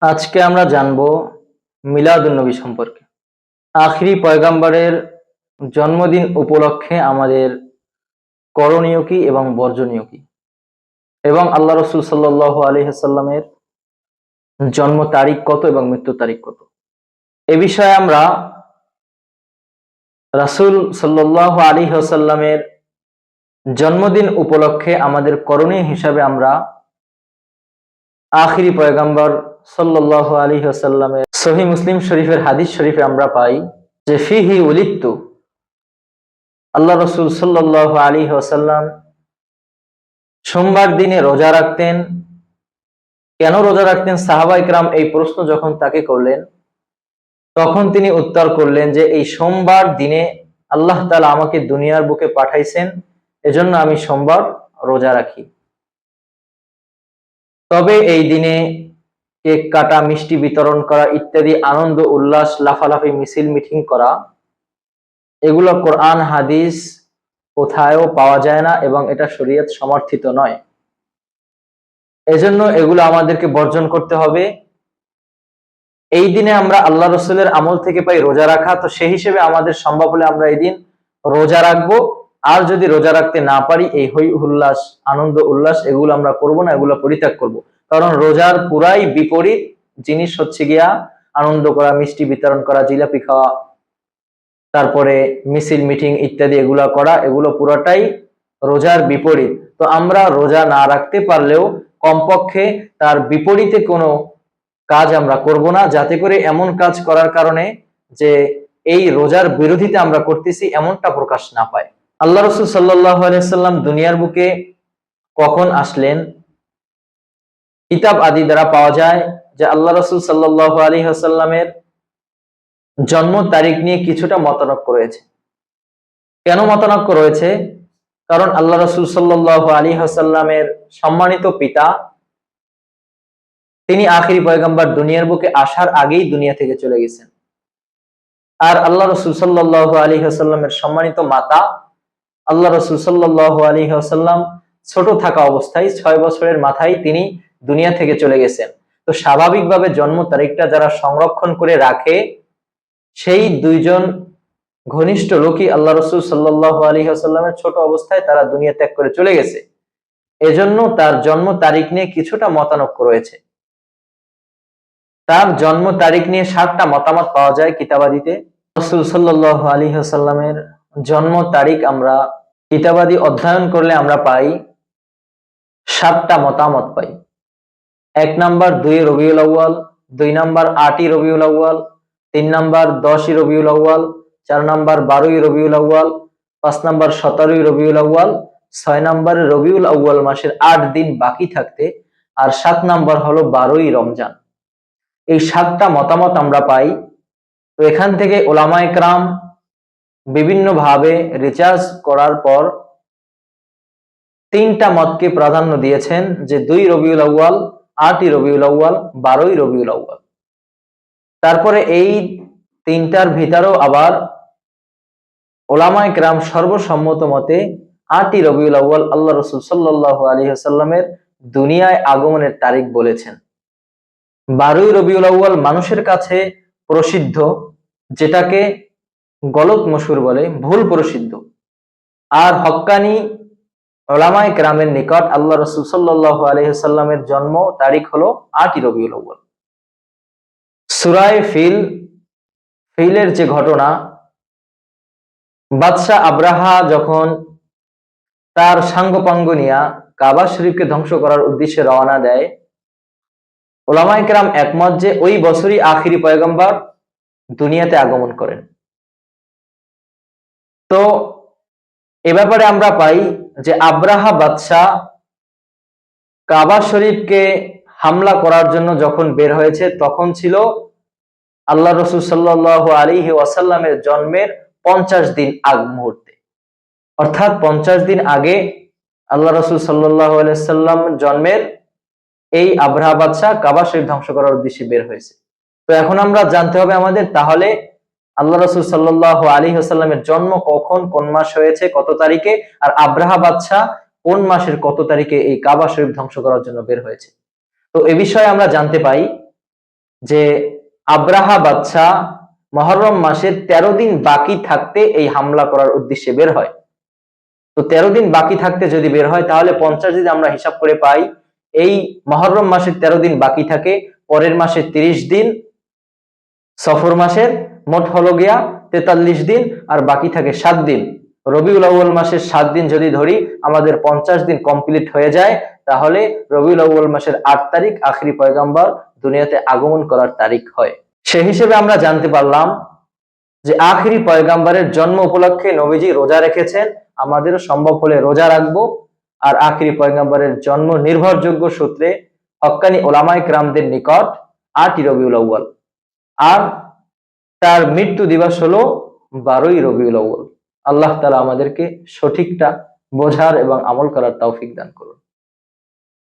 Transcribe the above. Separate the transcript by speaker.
Speaker 1: আজকে আমরা জানব মিলাদুন্নবী সম্পর্কে। আখরি পয়গাম্বরের জন্মদিন উপলক্ষে আমাদের করণীয় কি এবং বর্জনীয় কি? এবং আল্লাহ রসুল সাল্লাহ আলহিহাল্লামের জন্ম তারিখ কত এবং মৃত্যু তারিখ কত? এ বিষয়ে আমরা রাসুল সাল্লাহ আলী হাসাল্লামের জন্মদিন উপলক্ষে আমাদের করণীয় হিসাবে আমরা আখিরি পয়গাম্বর সাল্লাহ আলী আসাল্লামের সহি মুসলিম শরীফের হাদিস শরীফে আমরা পাই যে, ফিহি আল্লাহ রসুল সাল্লাহ আলী আসাল্লাম সোমবার দিনে রোজা রাখতেন। কেন রোজা রাখতেন? সাহাবা ইকরাম এই প্রশ্ন যখন তাকে করলেন, তখন তিনি উত্তর করলেন যে, এই সোমবার দিনে আল্লাহ তালা আমাকে দুনিয়ার বুকে পাঠাইছেন, এজন্য আমি সোমবার রোজা রাখি। তবে এই দিনে কেক কাটা, মিষ্টি বিতরণ করা ইত্যাদি আনন্দ, উল্লাস, লাফালাফি, মিছিল, মিটিং করা। এগুলো কোরআন, হাদিস কোথায়ও পাওয়া যায় না এবং এটা শরীয়ত সমর্থিত নয়। এজন্য এগুলো আমাদেরকে বর্জন করতে হবে। এই দিনে আমরা আল্লাহ রসুলের আমল থেকে পাই রোজা রাখা, তো সেই হিসেবে আমাদের সম্ভব হলে আমরা এই দিন রোজা রাখব। আর যদি রোজা রাখতে না পারি, এই হই উল্লাস আনন্দ, উল্লাস, এগুলো আমরা করব না, এগুলো পরিত্যাগ করব। কারণ রোজার পুরাই বিপরীত জিনিস হচ্ছে গিয়া আনন্দ করা, মিষ্টি বিতরণ করা, জিলাপি খাওয়া, তারপরে মিছিল, মিটিং ইত্যাদি এগুলা করা, এগুলো পুরোটাই রোজার বিপরীত। তো আমরা রোজা না রাখতে পারলেও কমপক্ষে তার বিপরীতে কোনো কাজ আমরা করব না। যাতে করে এমন কাজ করার কারণে যে এই রোজার বিরোধিতা আমরা করতেছি এমনটা প্রকাশ না পায়। আল্লাহ রসুল সাল্লাহ আলাইসাল্লাম দুনিয়ার বুকে কখন আসলেন? কিতাব আদি দ্বারা পাওয়া যায় যে আল্লাহ রসুল সাল্লাহ আলী হাসাল্লামের জন্ম তারিখ নিয়ে কিছুটা মতানক্য রয়েছে। কেন মতানক্য রয়েছে? কারণ আল্লাহ রসুল সাল্লাহ আলী হাসাল্লামের সম্মানিত পিতা, তিনি আখিরি পয়গাম্বার দুনিয়ার বুকে আসার আগেই দুনিয়া থেকে চলে গেছেন। আর আল্লাহ রসুল সাল্লাহ আলী হাসাল্লামের সম্মানিত মাতা, আল্লাহ রসুল সাল্লাহ আলী হাসাল্লাম ছোট থাকা অবস্থায় ছয় বছরের মাথায় তিনি দুনিয়া থেকে চলে গেছেন। তো স্বাভাবিকভাবে জন্ম তারিখটা যারা সংরক্ষণ করে রাখে, সেই দুইজন ঘনিষ্ঠ লোকই আল্লাহ রসুল সাল্লাহ আলী আসাল্লামের ছোট অবস্থায় তারা দুনিয়া ত্যাগ করে চলে গেছে। এজন্য তার জন্ম তারিখ নিয়ে কিছুটা মতানক্য রয়েছে। তার জন্ম তারিখ নিয়ে সাতটা মতামত পাওয়া যায় কিতাবাদিতে। রসুল সাল্লাহ আলী আসাল্লামের জন্ম তারিখ আমরা কিতাবাদি অধ্যয়ন করলে আমরা পাই, সাতটা মতামত পাই। এক নাম্বার দুই রবিউল আউ্য়াল, দুই নাম্বার আটই রবিউল আউ্য়াল, তিন নাম্বার দশই রবিউল আউ্য়াল, চার নাম্বার বারোই রবিউল আউ্য়াল, পাঁচ নাম্বার সতেরোই রবিউল আউ্য়াল, ছয় নাম্বার রবিউল আউ্য়াল মাসের আট দিন বাকি থাকতে, আর সাত নাম্বার হলো বারোই রমজান। এই সাতটা মতামত আমরা পাই। তো এখান থেকে ওলামায় ক্রাম বিভিন্নভাবে রিচার্জ করার পর তিনটা মতকে প্রাধান্য দিয়েছেন যে দুই রবিউল আউ্য়াল আটই রবিউল আউ্য়াল, বারোই রবিউল আউ্য়াল। তারপরে এই তিনটার ভিতরেও আবার ওলামায় ক্রাম সর্বসম্মত মতে আটই রবিউল আউ্য়াল আল্লাহ রসুল সাল্লাহ আলী সাল্লামের দুনিয়ায় আগমনের তারিখ বলেছেন। বারোই রবিউল আউ্য়াল মানুষের কাছে প্রসিদ্ধ, যেটাকে গলত মসুর বলে ভুল প্রসিদ্ধ। আর হক্কানি ওলামায় গ্রামের নিকট আল্লাহ রসুল সাল্লাহ আলহিসাল্লামের জন্ম তারিখ হলো আটই রবিউল আউ্বাল সুরায় ফিল, ফিলের যে ঘটনা, বাদশাহ আব্রাহা যখন তার সাঙ্গপাঙ্গ নিয়া কাবা শরীফকে ধ্বংস করার উদ্দেশ্যে রওনা দেয় ওলামাই কেরাম একমত যে ওই বছরই আখিরি পয়গম্বর দুনিয়াতে আগমন করেন। তো এ ব্যাপারে আমরা পাই যে আব্রাহা বাদশাহ কাবা শরীফকে হামলা করার জন্য যখন বের হয়েছে, তখন ছিল আল্লাহ রসুল সাল্লাহ আলী ওয়াসাল্লামের জন্মের পঞ্চাশ দিন আগ মুহূর্তে। অর্থাৎ পঞ্চাশ দিন আগে আল্লাহ রসুল সাল্লাহ সাল্লাম জন্মের এই আব্রাহা বাদশাহ কাবা শরীফ ধ্বংস করার উদ্দেশ্যে বের হয়েছে। তো এখন আমরা জানতে হবে আমাদের, তাহলে আল্লাহ রসুল সাল্লাহ আলী হাসাল্লামের জন্ম কখন, কোন মাস হয়েছে, কত তারিখে, আর আব্রাহা বাদশাহ কোন মাসের কত তারিখে এই কাবা শরীফ ধ্বংস করার জন্য বের হয়েছে? তো এ বিষয়ে আমরা জানতে পাই যে আব্রাহা বাচ্চা মহরম মাসের তেরো দিন বাকি থাকতে এই হামলা করার উদ্দেশ্যে বের হয়। তো তেরো দিন বাকি থাকতে যদি বের হয়, তাহলে পঞ্চাশ যদি আমরা হিসাব করে পাই, এই মহরম মাসের তেরো দিন বাকি থাকে, পরের মাসে তিরিশ দিন সফর মাসের মোট হলো গিয়া তেতাল্লিশ দিন আর বাকি থাকে সাত দিন। রবিউল আউ্য়াল মাসের সাত দিন যদি ধরি, আমাদের পঞ্চাশ দিন কমপ্লিট হয়ে যায়, তাহলে রবিউল আউ্য়াল মাসের আট তারিখ আখরি পয়গাম্বর দুনিয়াতে আগমন করার তারিখ হয়। সে হিসেবে আমরা জানতে পারলাম যে আখরি পয়গাম্বরের জন্ম উপলক্ষে নবীজি রোজা রেখেছেন, আমাদেরও সম্ভব হলে রোজা রাখব। আর আখরি পয়গাম্বরের জন্ম নির্ভরযোগ্য সূত্রে হক্কানি ওলামাই ক্রামদের নিকট আটই রবিউল আউ্য়াল। আর তার মৃত্যু দিবস হলো বারোই রবিউল আল্লাহ তালা আমাদেরকে সঠিকটা বোঝার এবং আমল করার তৌফিক দান করুন।